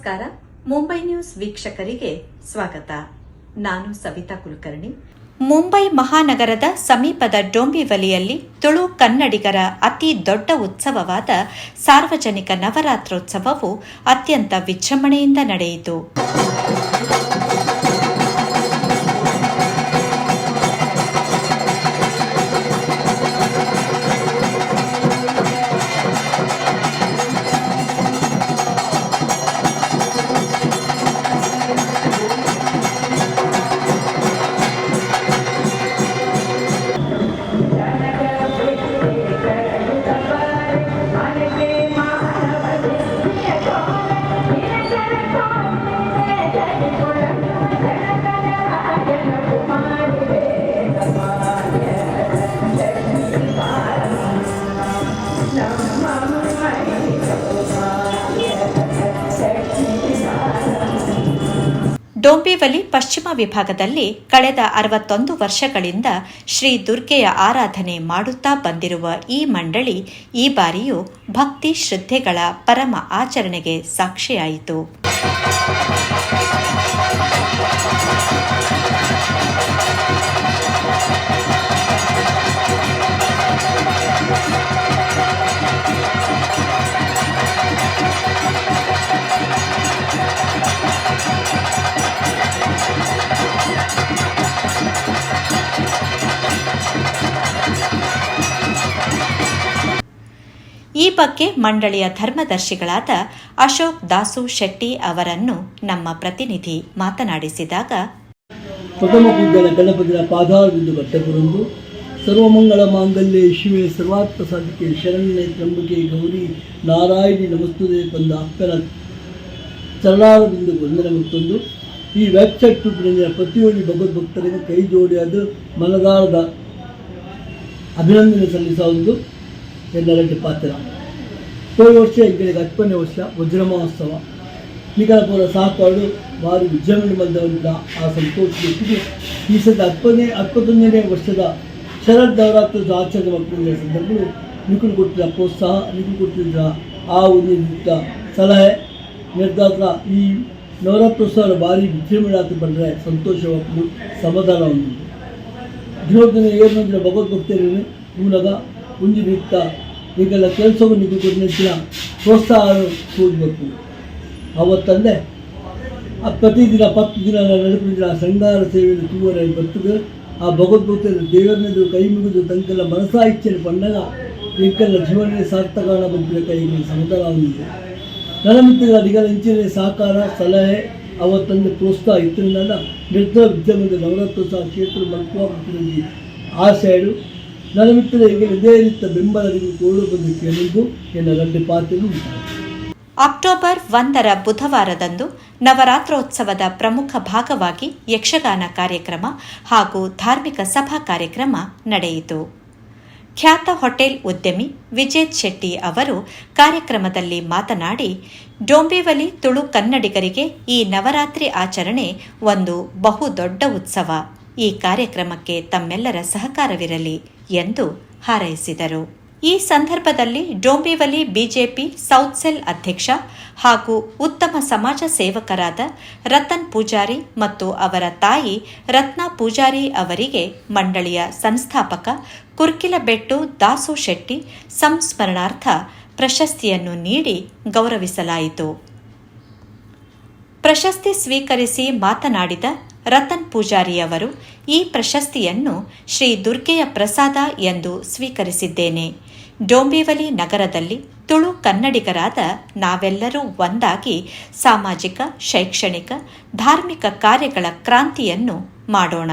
ನಮಸ್ಕಾರ. ಮುಂಬೈ ನ್ಯೂಸ್ ವೀಕ್ಷಕರಿಗೆ ಸ್ವಾಗತ. ನಾನು ಸವಿತಾ ಕುಲಕರ್ಣಿ. ಮುಂಬೈ ಮಹಾನಗರದ ಸಮೀಪದ ಡೊಂಬಿವಲಿಯಲ್ಲಿ ತುಳು ಕನ್ನಡಿಗರ ಅತಿ ದೊಡ್ಡ ಉತ್ಸವವಾದ ಸಾರ್ವಜನಿಕ ನವರಾತ್ರೋತ್ಸವವು ಅತ್ಯಂತ ವಿಜೃಂಭಣೆಯಿಂದ ನಡೆಯಿತು. ಪಶ್ಚಿಮ ವಿಭಾಗದಲ್ಲಿ ಕಳೆದ ಅರವತ್ತೊಂದು ವರ್ಷಗಳಿಂದ ಶ್ರೀ ದುರ್ಗೆಯ ಆರಾಧನೆ ಮಾಡುತ್ತಾ ಬಂದಿರುವ ಈ ಮಂಡಳಿ ಈ ಬಾರಿಯೂ ಭಕ್ತಿ ಶ್ರದ್ಧೆಗಳ ಪರಮ ಆಚರಣೆಗೆ ಸಾಕ್ಷಿಯಾಯಿತು. ಈ ಬಗ್ಗೆ ಮಂಡಳಿಯ ಧರ್ಮದರ್ಶಿಗಳಾದ ಅಶೋಕ್ ದಾಸು ಶೆಟ್ಟಿ ಅವರನ್ನು ನಮ್ಮ ಪ್ರತಿನಿಧಿ ಮಾತನಾಡಿಸಿದಾಗ, ಪ್ರಥಮ ಪೂಜನ ಗಣಪತಿಯ ಪಾದಾರವಿಂದು ಭಟ್ಟಗುರಂದು ಸರ್ವಮಂಗಳ ಮಾಂಗಲ್ಯ ಶಿವೆ ಸರ್ವಾತ್ಮ ಸಾಧಿಕೆ ಶರಣ್ಯ ತ್ರಂಬಕೆ ಗೌರಿ, ನಾರಾಯಣಿ ನಮಸ್ತುದೆ ಬಂದ ಅಕ್ಕನ ಚರಣಾರವಿಂದು ವಂದನೆ ಮತ್ತೊಂದು. ಈ ವೆಬ್ಸೈಟ್ ಟೂಪಿನ ಪ್ರತಿಯೊಂದು ಭಗವದ್ಭಕ್ತರಿಗೆ ಕೈ ಜೋಡಿಯಾದ ಮನದಾರದ ಅಭಿನಂದನೆ ಸಲ್ಲಿಸುವುದು ಎಲ್ಲರಲ್ಲಿ ಪಾತ್ರ. ಹೋದ ವರ್ಷ ಎಂಗಳಿಗೆ ಹತ್ತನೇ ವರ್ಷ ವಜ್ರ ಮಹೋತ್ಸವ. ನಿಗಲಪುರ ಸಾಕಾಡು ಭಾರಿ ವಿಜೃಂಭಣೆ ಬಂದವರಿಂದ ಆ ಸಂತೋಷಕ್ಕೆ ಈ ಸದ ಹತ್ತನೇ ಹತ್ತೊಂದನೇ ವರ್ಷದ ಶರದ್ ನವರಾತ್ರಿ ಆಚರಣೆ ಮಾಡ್ಕೊಂಡಿದ್ದ ಸಂದರ್ಭಗಳು ನಿಖಿಲ್ ಕೊಟ್ಟಿದ್ದ ಪ್ರೋತ್ಸಾಹ, ನಿಖಿಲ್ ಕೊಟ್ಟಿದ್ದ ಆ ಒಂದು ಸಲಹೆ ನಿರ್ಧಾರ ಈ ನವರಾತ್ರೋತ್ಸವ ಭಾರಿ ವಿಜೃಂಭಣೆ ಬಂದರೆ ಸಂತೋಷವಾಗ್ತದೆ ಸಮಾಧಾನ ಹೊಂದಿದೆ ದಿನೋದಿನ ಏನಂದ್ರೆ ಭಗವದ್ಭಕ್ತಿಯಲ್ಲಿ ಮೂಲಗ ಒಂದು ಬಿತ್ತ ಈಗೆಲ್ಲ ಕೆಲಸವು ನಿಮಗೆ ನಿಂತಿನ ಪ್ರೋತ್ಸಾಹ ಕೂಡಬೇಕು. ಅವತ್ತಂದೆ ಆ ಪ್ರತಿದಿನ ಪತ್ತು ದಿನ ನಡುಪಿನ ಶೃಂಗಾರ ಸೇವೆಯನ್ನು ತೂವರ ಬರ್ತದೆ ಆ ಭಗವದ್ಭಕ್ತರು ದೇವರನ್ನೆದು ಕೈ ಮುಗಿದು ತಂಕೆಲ್ಲ ಮನಸಾ ಇಚ್ಛೆಯನ್ನು ಪಂಡಗ ಇಂಕೆಲ್ಲ ಜೀವನ ಸಾರ್ಥಕನ ಬಗ್ಗೆ ಕೈಗೆ ಹೊಂದಿದೆ ನನ್ನ ಮಿತ್ರಗಳ ಅಧಿಕಾರ ಇಂಚಿನ ಸಹಕಾರ, ಸಲಹೆ, ಅವತ್ತಂದು ಪ್ರೋತ್ಸಾಹ ಇತ್ತರಿಂದ ನಿರ್ಧಾರ ವಿದ್ಯಮಂದ ನವರತ್ವ ಸಹ ಕ್ಷೇತ್ರ ಮಲ್ಪುವಲ್ಲಿ ಆ ನನ್ನ ಈಗ ಇದೇ ರೀತಿಯ ಕೇಳಿದ್ದು ಅಕ್ಟೋಬರ್ ಒಂದರ ಬುಧವಾರದಂದು ನವರಾತ್ರೋತ್ಸವದ ಪ್ರಮುಖ ಭಾಗವಾಗಿ ಯಕ್ಷಗಾನ ಕಾರ್ಯಕ್ರಮ ಹಾಗೂ ಧಾರ್ಮಿಕ ಸಭಾ ಕಾರ್ಯಕ್ರಮ ನಡೆಯಿತು. ಖ್ಯಾತ ಹೋಟೆಲ್ ಉದ್ಯಮಿ ವಿಜೇತ್ ಶೆಟ್ಟಿ ಅವರು ಕಾರ್ಯಕ್ರಮದಲ್ಲಿ ಮಾತನಾಡಿ, ಡೋಂಬಿವಲಿ ತುಳು ಕನ್ನಡಿಗರಿಗೆ ಈ ನವರಾತ್ರಿ ಆಚರಣೆ ಒಂದು ಬಹುದೊಡ್ಡ ಉತ್ಸವ. ಈ ಕಾರ್ಯಕ್ರಮಕ್ಕೆ ತಮ್ಮೆಲ್ಲರ ಸಹಕಾರವಿರಲಿ ಎಂದು ಹಾರೈಸಿದರು. ಈ ಸಂದರ್ಭದಲ್ಲಿ ಡೋಂಬಿವಲಿ ಬಿಜೆಪಿ ಸೌತ್ ಸೆಲ್ ಅಧ್ಯಕ್ಷ ಹಾಗೂ ಉತ್ತಮ ಸಮಾಜ ಸೇವಕರಾದ ರತನ್ ಪೂಜಾರಿ ಮತ್ತು ಅವರ ತಾಯಿ ರತ್ನ ಪೂಜಾರಿ ಅವರಿಗೆ ಮಂಡಳಿಯ ಸಂಸ್ಥಾಪಕ ಕುರ್ಕಿಲಬೆಟ್ಟು ದಾಸು ಶೆಟ್ಟಿ ಸಂಸ್ಮರಣಾರ್ಥ ಪ್ರಶಸ್ತಿಯನ್ನು ನೀಡಿ ಗೌರವಿಸಲಾಯಿತು. ಪ್ರಶಸ್ತಿ ಸ್ವೀಕರಿಸಿ ಮಾತನಾಡಿದ ರತನ್ ಪೂಜಾರಿ ಅವರು ಈ ಪ್ರಶಸ್ತಿಯನ್ನು ಶ್ರೀ ದುರ್ಗೆಯ ಪ್ರಸಾದ ಎಂದು ಸ್ವೀಕರಿಸಿದ್ದೇನೆ. ಡೋಂಬಿವಲಿ ನಗರದಲ್ಲಿ ತುಳು ಕನ್ನಡಿಗರಾದ ನಾವೆಲ್ಲರೂ ಒಂದಾಗಿ ಸಾಮಾಜಿಕ, ಶೈಕ್ಷಣಿಕ, ಧಾರ್ಮಿಕ ಕಾರ್ಯಗಳ ಕ್ರಾಂತಿಯನ್ನು ಮಾಡೋಣ.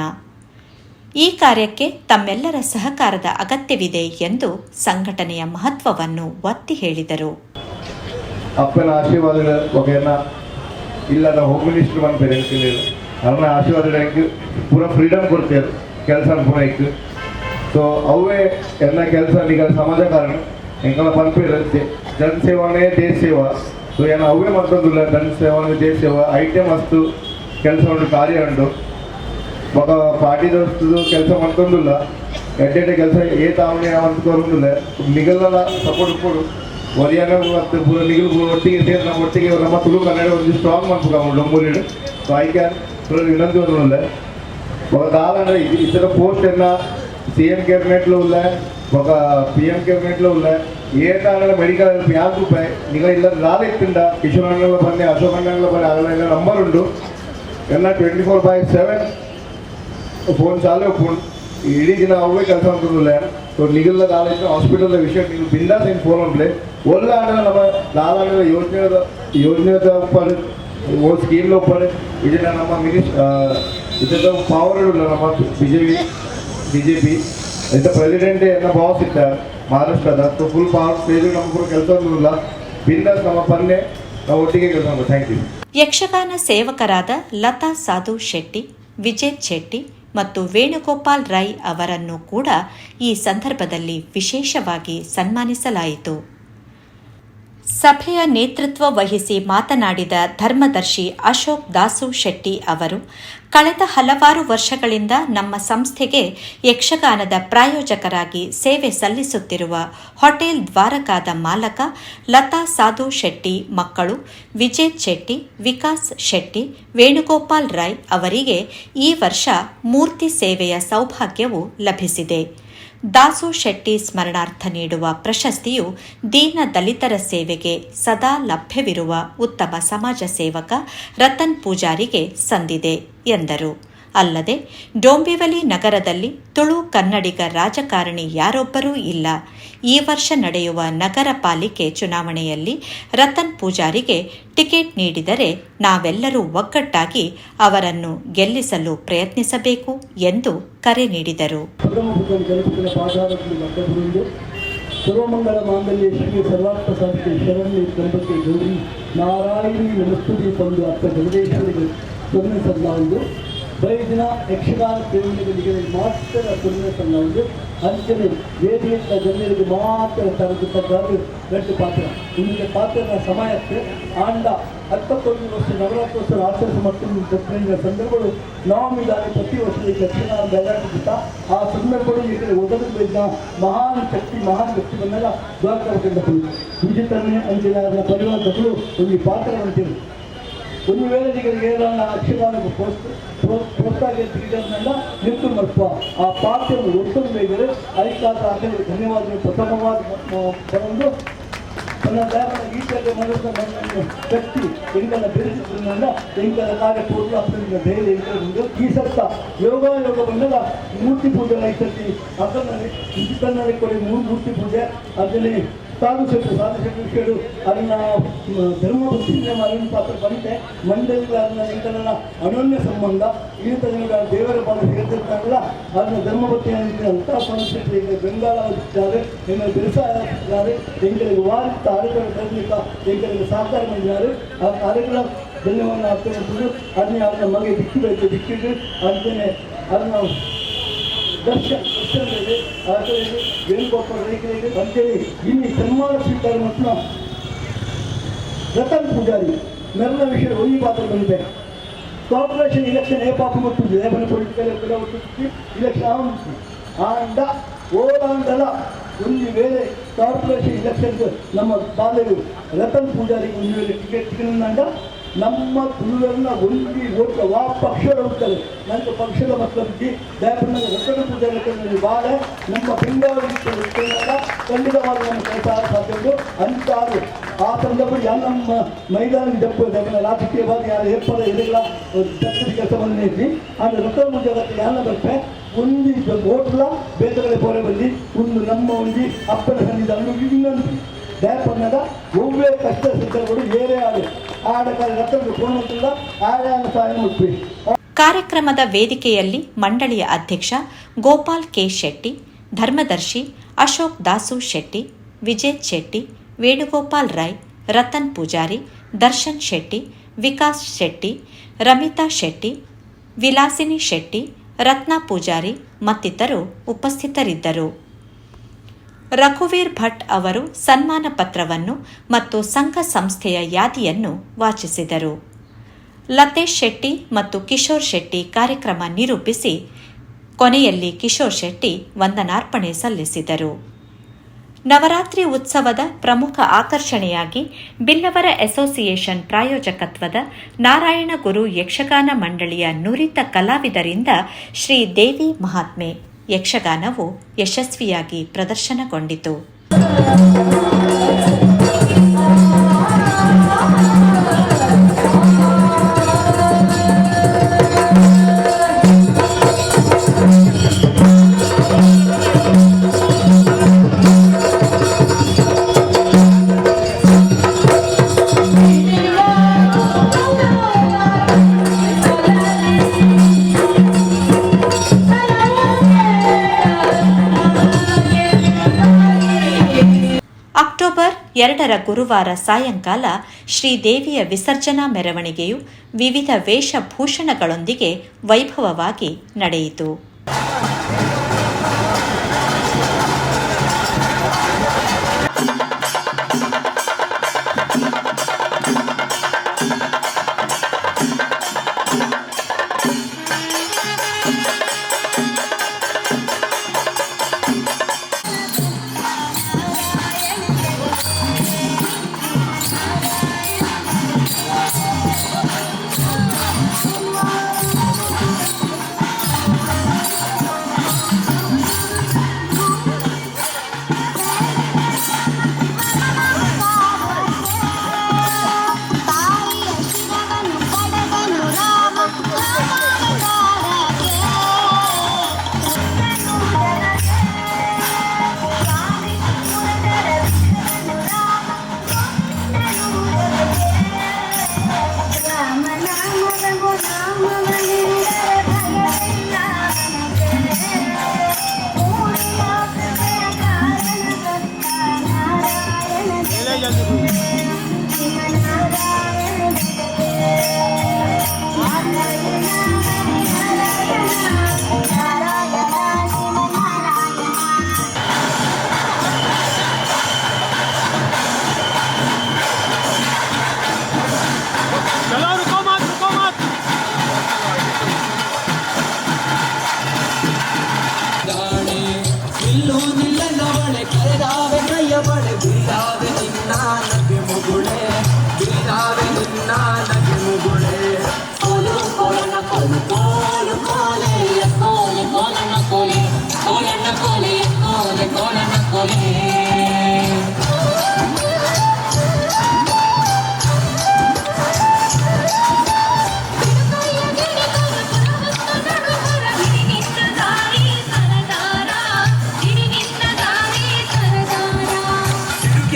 ಈ ಕಾರ್ಯಕ್ಕೆ ತಮ್ಮೆಲ್ಲರ ಸಹಕಾರದ ಅಗತ್ಯವಿದೆ ಎಂದು ಸಂಘಟನೆಯ ಮಹತ್ವವನ್ನು ಒತ್ತಿ ಹೇಳಿದರು. ಅಪ್ಪನ ಆಶೀರ್ವಾದ ಒಗೆಯನ್ನ ಇಲ್ಲದ ಹೋಮ್ ಮಿನಿಸ್ಟರ್ ಬಂದು ಅವ್ರನ್ನ ಆಶೀರ್ವಾದಕ್ಕೆ ಪೂರ ಫ್ರೀಡಮ್ ಕೊಡ್ತಾರೆ ಕೆಲಸ ಪೂರೈಕೆ ಸೊ ಅವೇ ಎಲ್ಲ ಕೆಲಸ ನಿಗಲ್ ಸಮಾಜ ಕಾರಣ. ಎಂಕಲ ಪಂಪೆ ಇರುತ್ತೆ. ಜನಸೇವಾನೇ ದೇಶ ಸೇವಾ. ಸೊ ಏನು ಅವೇ ಮತ್ತೊಂದಿಲ್ಲ. ಜನಸೇವಾನೇ ದೇಶ ಸೇವಾ. ಐಟೆ ಮಸ್ತು ಕೆಲಸ ಉಂಟು, ಕಾರ್ಯ ಉಂಟು. ಒಬ್ಬ ಪಾರ್ಟಿ ದೋಸ್ತದು ಕೆಲಸ ಮಾಡ್ಕೊಂಡಿಲ್ಲ ಎಡ್ಡೆಡ್ಡೆ ಕೆಲಸ ಏ ತಾವಣೆ ಮಾಡ್ಕೊಂಡಿಲ್ಲ ನಿಗಲ್ಲ ಸಪೋರ್ಟ್ ಕೊಡು. ಒರಿಯಾಗ ಮತ್ತು ಪೂರ ನಿಗಲ್ ಒಟ್ಟಿಗೆ ಸೇರಿ ನಮ್ಮ ಒಟ್ಟಿಗೆ ನಮ್ಮ ತುಳು ಕನ್ನಡ ಒಂದು ಸ್ಟ್ರಾಂಗ್ ಮಾಡ್ಬೇಕು ಅವ್ನು ಡೊಂಬೂರಿಡು ಸೊ ಐ ಕ್ಯಾನ್ ಇನ್ನೊಂದು ಒಂದು ఒక కావాలంటే ఇతర పోస్ట్ ఎన్న సీఎం క్యాబినెట్లో ఉల్ల ఒక పిఎం క్యాబినెట్లో ఉల్ల ఏ ಕಾರಣ ಮೆಡಿಕಲ್ ಹೆಲ್ಪ್ ಯಾರು ರೂಪಾಯಿ നിങ്ങൾ ಇಲ್ಲ ಲಾಲ ಇತ್ತಿಂದ ಕಿಶೋರ್ ಅಣ್ಣಗಳ ಬನ್ನಿ ಅಶೋಕ್ ಅಣ್ಣಗಳ ಬನ್ನಿ ಅದೆಲ್ಲ ನಂಬರ್ ಉಂಟು ಎಲ್ಲ twenty four by seven phone ಚಾಲು ಫೋನ್ ಇಡೀ ದಿನ ಅವೇ ಕೆಲಸ ಮಾಡ್ತಿರಲಿಲ್ಲ ಸೊ ನಿಗಲ್ಲ ಲಾಲ ಇತ್ತು ಹಾಸ್ಪಿಟಲ್ ವಿಷಯ ನೀವು ಬಿಂದಾಸ್ ಏನು ಫೋನ್ ಮಾಡ್ಲಿ ಒಳ್ಳೆ ಆಡ ನಮ್ಮ ಲಾಲ ಯೋಜನೆದ ಯೋಜನೆದ ಮಿನಿಸ್ ಇದರ ಪವರ್ ಉಳ್ಳ ನಮ್ಮ B J P B J P ಇಂಥ ಪ್ರೆಸಿಡೆಂಟ್ ಎನ್ನ ಬಾಸ್ ಇದ್ದಾರೆ ಮಹಾರಾಷ್ಟ್ರದ. ಸೊ ಫುಲ್ ಪವರ್ ಸ್ಟೇಜ್ ಕೂಡ ಕೆಲಸ ಇಲ್ಲ ಬಿಂದಾಸ್ ನಮ್ಮ ಪನ್ನೆ ನಾವು ಒಟ್ಟಿಗೆ ಕೆಲಸ ಥ್ಯಾಂಕ್ ಯು ಯಕ್ಷಗಾನ ಸೇವಕರಾದ ಲತಾ ಸಾಧು ಶೆಟ್ಟಿ ವಿಜಯ್ ಶೆಟ್ಟಿ ಮತ್ತು ವೇಣುಗೋಪಾಲ್ ರೈ ಅವರನ್ನು ಕೂಡ ಈ ಸಂದರ್ಭದಲ್ಲಿ ವಿಶೇಷವಾಗಿ ಸನ್ಮಾನಿಸಲಾಯಿತು. ಸಭೆಯ ನೇತೃತ್ವ ವಹಿಸಿ ಮಾತನಾಡಿದ ಧರ್ಮದರ್ಶಿ ಅಶೋಕ್ ದಾಸು ಶೆಟ್ಟಿ ಅವರು, ಕಳೆದ ಹಲವಾರು ವರ್ಷಗಳಿಂದ ನಮ್ಮ ಸಂಸ್ಥೆಗೆ ಯಕ್ಷಗಾನದ ಪ್ರಾಯೋಜಕರಾಗಿ ಸೇವೆ ಸಲ್ಲಿಸುತ್ತಿರುವ ಹೋಟೆಲ್ ದ್ವಾರಕಾದ ಮಾಲಕ ಲತಾ ಸಾಧು ಶೆಟ್ಟಿ ಮಕ್ಕಳು, ವಿಜಯ್ ಶೆಟ್ಟಿ, ವಿಕಾಸ್ ಶೆಟ್ಟಿ, ವೇಣುಗೋಪಾಲ್ ರಾಯ್ ಅವರಿಗೆ ಈ ವರ್ಷ ಮೂರ್ತಿ ಸೇವೆಯ ಸೌಭಾಗ್ಯವು ಲಭಿಸಿದೆ. ದಾಸು ಶೆಟ್ಟಿ ಸ್ಮರಣಾರ್ಥ ನೀಡುವ ಪ್ರಶಸ್ತಿಯು ದೀನ ದಲಿತರ ಸೇವೆಗೆ ಸದಾ ಲಭ್ಯವಿರುವ ಉತ್ತಮ ಸಮಾಜ ಸೇವಕ ರತನ್ ಪೂಜಾರಿಗೆ ಸಂದಿದೆ, ಎಂದರು. ಅಲ್ಲದೆ ಡೋಂಬಿವಲಿ ನಗರದಲ್ಲಿ ತುಳು ಕನ್ನಡಿಗ ರಾಜಕಾರಣಿ ಯಾರೊಬ್ಬರೂ ಇಲ್ಲ. ಈ ವರ್ಷ ನಡೆಯುವ ನಗರ ಪಾಲಿಕೆ ಚುನಾವಣೆಯಲ್ಲಿ ರತನ್ ಪೂಜಾರಿಗೆ ಟಿಕೆಟ್ ನೀಡಿದರೆ ನಾವೆಲ್ಲರೂ ಒಗ್ಗಟ್ಟಾಗಿ ಅವರನ್ನು ಗೆಲ್ಲಿಸಲು ಪ್ರಯತ್ನಿಸಬೇಕು ಎಂದು ಕರೆ ನೀಡಿದರು. ಮಾಂಗಲ್ಯ ಶ್ರೀ ಸರ್ವಾರ್ಥ ದಂಪತಿ ಗೌರಿ ನಾರಾಯಣಿ ನಮಸ್ತುತಿ ತಂದು ಜಗದೇಶ್ವರಿಗೆ ಒಂದು ಬೈ ದಿನ ಯಕ್ಷಗಾನ ಪ್ರೇಮಿಗಳಿಗೆ ಮಾತ್ರ ಸುಂದರತನ ಒಂದು ಅಂಚನೆ ವೇದಿಯಂತ ಜನರಿಗೆ ಮಾತ್ರ ತರದಿದ್ದಾರೆ ಗಂಟು ಪಾತ್ರ. ಇಂದಿನ ಪಾತ್ರದ ಸಮಯಕ್ಕೆ ಆಂಡ ಹತ್ತೊಂದು ವರ್ಷ ನವರಾತ್ರೋತ್ಸವ ಆಚರಿಸ ಮತ್ತು ಸಂದರ್ಭಗಳು ನಾವು ದಾರಿ ಪ್ರತಿ ವರ್ಷ ಯಕ್ಷಗಾನ ಬೆಳಗಾಗುತ್ತ ಆ ಸಂದರ್ಭಗಳು ಈ ಕಡೆ ಒದಗಬೇಕಿದ್ದ ಮಹಾನ್ ಶಕ್ತಿ, ಮಹಾನ್ ವ್ಯಕ್ತಿಗಳನ್ನೆಲ್ಲ ದ್ವಾರಕಂಡ ವಿಜಿತನ್ನೇ ಅಂಚಿನ ಪರಿವಾರಗಳು ಒಂದು ಪಾತ್ರವಂತಿರು ಒಂದು ವೇಳೆ ನಿಮಗೆ ಏನಾರ ಪ್ರೋತ್ಸಾಹಿಸಿದ್ದನ್ನೆಲ್ಲ ನಿಂತು ಮಲ್ಪ ಆ ಪಾತ್ರವನ್ನು ಒತ್ತನ್ನು ಬೇಗರೆ ಅದಕ್ಕಾದ ಆಗಲಿ ಧನ್ಯವಾದಗಳು ಪ್ರಥಮವಾದ ಒಂದು ನನ್ನ ದೇವರ ಗೀತೆಗೆ ಮನಸ್ಸು ನನ್ನ ವ್ಯಕ್ತಿ ಎಂಕಲ ಬೆರೆಸಿದ್ರಿಂದ ಎಂಕಲ ಕಾರ್ಯ ಅಪ್ಪನಿಂದ ಬೇರೆ ಎಂದು ಈ ಸತ್ತ ಯೋಗ ಮೂರ್ತಿ ಪೂಜೆ ಐತತಿ ಅದನ್ನಲ್ಲಿ ಕನ್ನಡ ಕೊಡಿ ಮೂರು ಮೂರ್ತಿ ಪೂಜೆ. ಅದರಲ್ಲಿ ಸಾಧು ಶೆಟ್ರು ಸಾಧು ಶೆಟ್ರು ಕೇಳು ಅದನ್ನ ಧರ್ಮ ಭಕ್ತಿಯಿಂದ ಪಾತ್ರ ಬಂತೆ ಮಂಡಲಗಳ ನಿಂತನ ಅನನ್ಯ ಸಂಬಂಧ. ಇಂಥ ಜನಗಳ ದೇವರ ಬಂದು ಹೇಳ್ತಿರ್ತಾರಲ್ಲ ಅದನ್ನ ಧರ್ಮ ಭಕ್ತಿ ಅಂತ ಸಾಧು ಶೆಟ್ರು ಈಗ ಬೆಂಗಾಲಿದ್ದಾರೆ ಎನ್ನು ಬೆಳೆಸಿದ್ದಾರೆ ಎಂಗಳಿಗೆ ವಾರಿತ ಕಾರ್ಯಕ್ರಮ ತರಲಿಕ್ಕ ಎಂಗಳಿಗೆ ಸಹಕಾರ ಮಾಡಿದ್ದಾರೆ. ಆ ಕಾರ್ಯಗಳ ಧನ್ಯವನ್ನು ಅರ್ಥ ಅದನ್ನೇ ಅವನ ಮಗ ದಿಕ್ಕಿ ದಿಕ್ಕಿಬೇಕು ದಿಕ್ಕಿಟ್ಟು ಅದನ್ನೇ ಅದನ್ನ ದರ್ಶ ದರ್ಶನದಲ್ಲಿ ಅದರಲ್ಲಿ ವೇಣುಗೋಪಾಲ ರೈತರಿಗೆ ಅಂತೇಳಿ ಇಲ್ಲಿ ಸನ್ಮಾನ ಸ್ವೀಕಾರ ಮತ್ತು ರತನ್ ಪೂಜಾರಿ ಮೆರನ ವಿಷಯ ಒಂದು ಪಾತ್ರ ಬಂದಿದೆ ಕಾರ್ಪೊರೇಷನ್ ಇಲೆಕ್ಷನ್ ఏ పాపం వస్తుంది ఏమైనా పొలిటికల్ ఎక్కడ అవుతుంది ఇలక్షన్ అవుతుంది ఆండ ఓరాండల ಒಂದು ವೇಳೆ ಕಾರ್ಪೊರೇಷನ್ ಇಲೆಕ್ಷನ್ ನಮ್ಮ ಬಾಲೆಯು ರತನ್ ಪೂಜಾರಿಗೆ ಒಂದು ವೇಳೆ ಟಿಕೆಟ್ ಸಿಗಲಿಲ್ಲ ನಮ್ಮ ತುಳುವನ್ನ ಒಂದಿ ಹೋಗ ವಾ ಪಕ್ಷಗಳು ಹೋಗ್ತಾರೆ ನನ್ನ ಪಕ್ಷದ ಮಕ್ಕಳಿಗೆ ದಯಪಡಿನ ಪೂಜೆ ಪೂಜಾರಿ ಬಾಳ ನಮ್ಮ ಬೆಂಗಳೂರಿನ ಖಂಡಿತವಾಗಿ ನಮ್ಮ ಕೆಲಸ ಸಾಧ್ಯ ಅಂತ ಆ ಸಂದರ್ಭ ಯಾರು ನಮ್ಮ ಮೈದಾನ ಜಪ್ಪು ಅದನ್ನ ರಾಜಕೀಯವಾಗಿ ಯಾರು ಏರ್ಪದ ಇರಲಿಲ್ಲ ಚರ್ಚೆ ಕೆಲಸವನ್ನು ನೀಡಿ ಅಂದ್ರೆ ರತನ ಪೂಜಾರಕ್ಕೆ ಯಾರನ್ನ ಬರ್ಪೆ ಒಂದು ಓಟ್ಲ ಬೇತಗಳ ಪೋರೆ ಬಂದು, ಒಂದು ನಮ್ಮ ಒಂದು ಅಪ್ಪನ ಸನ್ನಿಧಾನ ಇನ್ನೊಂದು. ದಯಪನ್ನದ ಒವ್ವೇ ಕಷ್ಟ ಸಿದ್ಧಗಳು ಏರೇ ಆಡು ಆಡಕಾಲ ರತನ ಕೋಣತಿಲ್ಲ ಆಯಾನ ಸಾಯ ಮುಟ್ಟಿ ಕಾರ್ಯಕ್ರಮದ ವೇದಿಕೆಯಲ್ಲಿ ಮಂಡಳಿಯ ಅಧ್ಯಕ್ಷ ಗೋಪಾಲ್ ಕೆ ಶೆಟ್ಟಿ ಧರ್ಮದರ್ಶಿ ಅಶೋಕ್ ದಾಸು ಶೆಟ್ಟಿ ವಿಜೇತ್ ಶೆಟ್ಟಿ ವೇಣುಗೋಪಾಲ್ ರೈ ರತನ್ ಪೂಜಾರಿ ದರ್ಶನ್ ಶೆಟ್ಟಿ ವಿಕಾಸ್ ಶೆಟ್ಟಿ ರಮಿತಾ ಶೆಟ್ಟಿ ವಿಲಾಸಿನಿ ಶೆಟ್ಟಿ ರತ್ನ ಪೂಜಾರಿ ಮತ್ತಿತರರು ಉಪಸ್ಥಿತರಿದ್ದರು ರಘುವೀರ್ ಭಟ್ ಅವರು ಸನ್ಮಾನ ಪತ್ರವನ್ನು ಮತ್ತು ಸಂಘ ಸಂಸ್ಥೆಯ ಯಾದಿಯನ್ನು ವಾಚಿಸಿದರು. ಲತೇಶ್ ಶೆಟ್ಟಿ ಮತ್ತು ಕಿಶೋರ್ ಶೆಟ್ಟಿ ಕಾರ್ಯಕ್ರಮ ನಿರೂಪಿಸಿ ಕೊನೆಯಲ್ಲಿ ಕಿಶೋರ್ ಶೆಟ್ಟಿ ವಂದನಾರ್ಪಣೆ ಸಲ್ಲಿಸಿದರು. ನವರಾತ್ರಿ ಉತ್ಸವದ ಪ್ರಮುಖ ಆಕರ್ಷಣೆಯಾಗಿ ಬಿಲ್ಲವರ ಅಸೋಸಿಯೇಷನ್ ಪ್ರಾಯೋಜಕತ್ವದ ನಾರಾಯಣಗುರು ಯಕ್ಷಗಾನ ಮಂಡಳಿಯ ನುರಿತ ಕಲಾವಿದರಿಂದ ಶ್ರೀ ದೇವಿ ಮಹಾತ್ಮೆ ಯಕ್ಷಗಾನವು ಯಶಸ್ವಿಯಾಗಿ ಪ್ರದರ್ಶನಗೊಂಡಿತು. ಎರಡರ ಗುರುವಾರ ಸಾಯಂಕಾಲ ಶ್ರೀದೇವಿಯ ವಿಸರ್ಜನಾ ಮೆರವಣಿಗೆಯು ವಿವಿಧ ವೇಷಭೂಷಣಗಳೊಂದಿಗೆ ವೈಭವವಾಗಿ ನಡೆಯಿತು.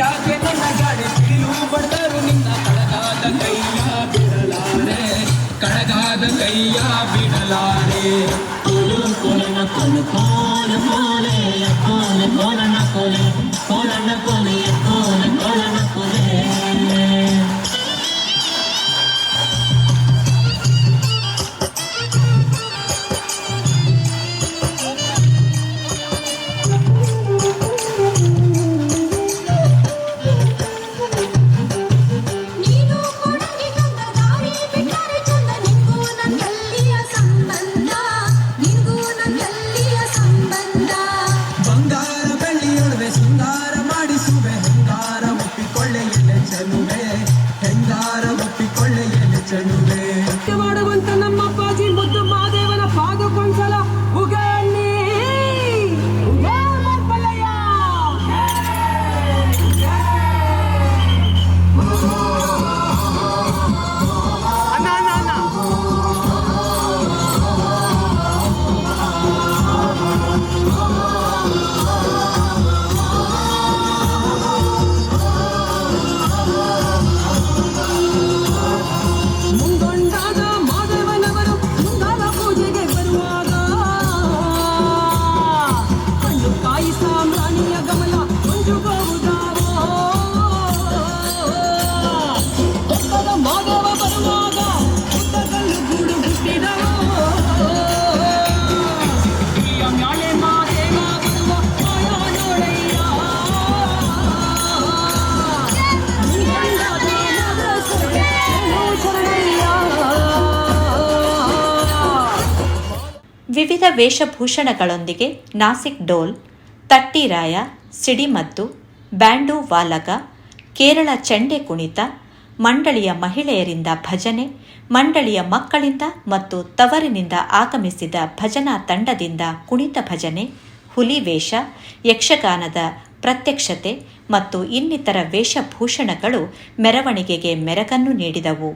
ಯಾಕೆ ನನ್ನ ಗಾಡಿ ತಿಳಿದು ಬಂದರು ನಿನ್ನ ಕಳಗಾದ ಕೈಯ ಬಿಡಲಾರೆ ಕಳಗಾದ ಕೈಯ ಬಿಡಲಾರೆ ಕೊಡು ಕೊನ ಕೊನ ಕೋಣ ಮೋಳೆಯ ವೇಷಭೂಷಣಗಳೊಂದಿಗೆ ನಾಸಿಕ್ ಡೋಲ್ ತಟ್ಟಿರಾಯ ಸಿಡಿಮದ್ದು ಬ್ಯಾಂಡು ವಾಲಗ, ಕೇರಳ ಚಂಡೆ ಕುಣಿತ, ಮಂಡಳಿಯ ಮಹಿಳೆಯರಿಂದ ಭಜನೆ, ಮಂಡಳಿಯ ಮಕ್ಕಳಿಂದ ಮತ್ತು ತವರಿನಿಂದ ಆಗಮಿಸಿದ ಭಜನಾ ತಂಡದಿಂದ ಕುಣಿತ ಭಜನೆ, ಹುಲಿ ವೇಷ, ಯಕ್ಷಗಾನದ ಪ್ರತ್ಯಕ್ಷತೆ ಮತ್ತು ಇನ್ನಿತರ ವೇಷಭೂಷಣಗಳು ಮೆರವಣಿಗೆಗೆ ಮೆರಗನ್ನು ನೀಡಿದವು.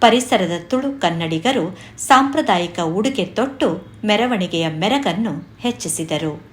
ಪರಿಸರದ ತುಳು ಕನ್ನಡಿಗರು ಸಾಂಪ್ರದಾಯಿಕ ಉಡುಗೆ ತೊಟ್ಟು ಮೆರವಣಿಗೆಯ ಮೆರಗನ್ನು ಹೆಚ್ಚಿಸಿದರು.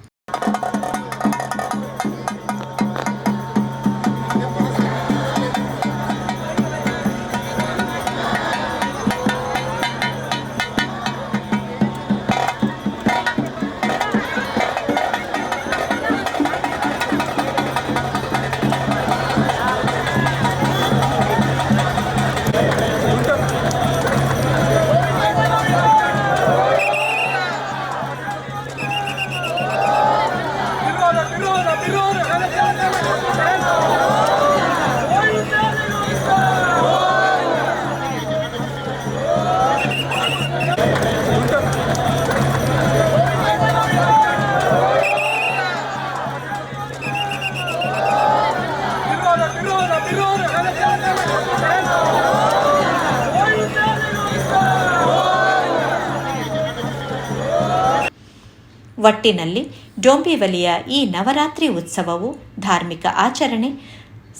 ಒಟ್ಟಿನಲ್ಲಿ ಡೋಂಬಿವಲಿಯ ಈ ನವರಾತ್ರಿ ಉತ್ಸವವು ಧಾರ್ಮಿಕ ಆಚರಣೆ,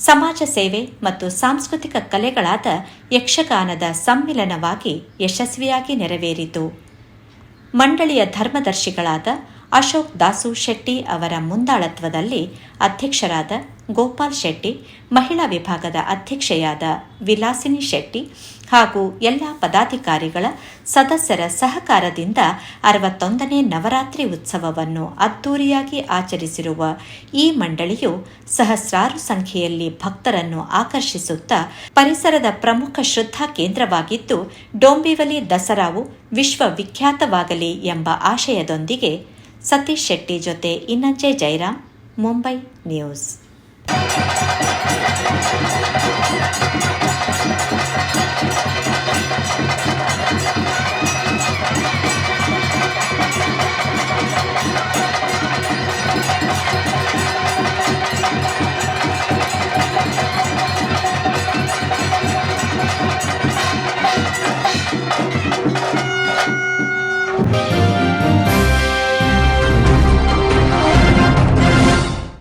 ಸಮಾಜ ಸೇವೆ ಮತ್ತು ಸಾಂಸ್ಕೃತಿಕ ಕಲೆಗಳಾದ ಯಕ್ಷಗಾನದ ಸಮ್ಮಿಲನವಾಗಿ ಯಶಸ್ವಿಯಾಗಿ ನೆರವೇರಿತು. ಮಂಡಳಿಯ ಧರ್ಮದರ್ಶಿಗಳಾದ ಅಶೋಕ್ ದಾಸು ಶೆಟ್ಟಿ ಅವರ ಮುಂದಾಳತ್ವದಲ್ಲಿ ಅಧ್ಯಕ್ಷರಾದ ಗೋಪಾಲ್ ಶೆಟ್ಟಿ, ಮಹಿಳಾ ವಿಭಾಗದ ಅಧ್ಯಕ್ಷೆಯಾದ ವಿಲಾಸಿನಿ ಶೆಟ್ಟಿ ಹಾಗೂ ಎಲ್ಲ ಪದಾಧಿಕಾರಿಗಳ ಸದಸ್ಯರ ಸಹಕಾರದಿಂದ ಅರವತ್ತೊಂದನೇ ನವರಾತ್ರಿ ಉತ್ಸವವನ್ನು ಅದ್ದೂರಿಯಾಗಿ ಆಚರಿಸಿರುವ ಈ ಮಂಡಳಿಯು ಸಹಸ್ರಾರು ಸಂಖ್ಯೆಯಲ್ಲಿ ಭಕ್ತರನ್ನು ಆಕರ್ಷಿಸುತ್ತಾ ಪರಿಸರದ ಪ್ರಮುಖ ಶ್ರದ್ಧಾ ಕೇಂದ್ರವಾಗಿದ್ದು, ಡೋಂಬಿವಲಿ ದಸರಾವು ವಿಶ್ವವಿಖ್ಯಾತವಾಗಲಿ ಎಂಬ ಆಶಯದೊಂದಿಗೆ ಸತೀಶ್ ಶೆಟ್ಟಿ ಜೊತೆ ಇನ್ನಂಜೆ ಜೈರಾಮ್, ಮುಂಬೈ ನ್ಯೂಸ್.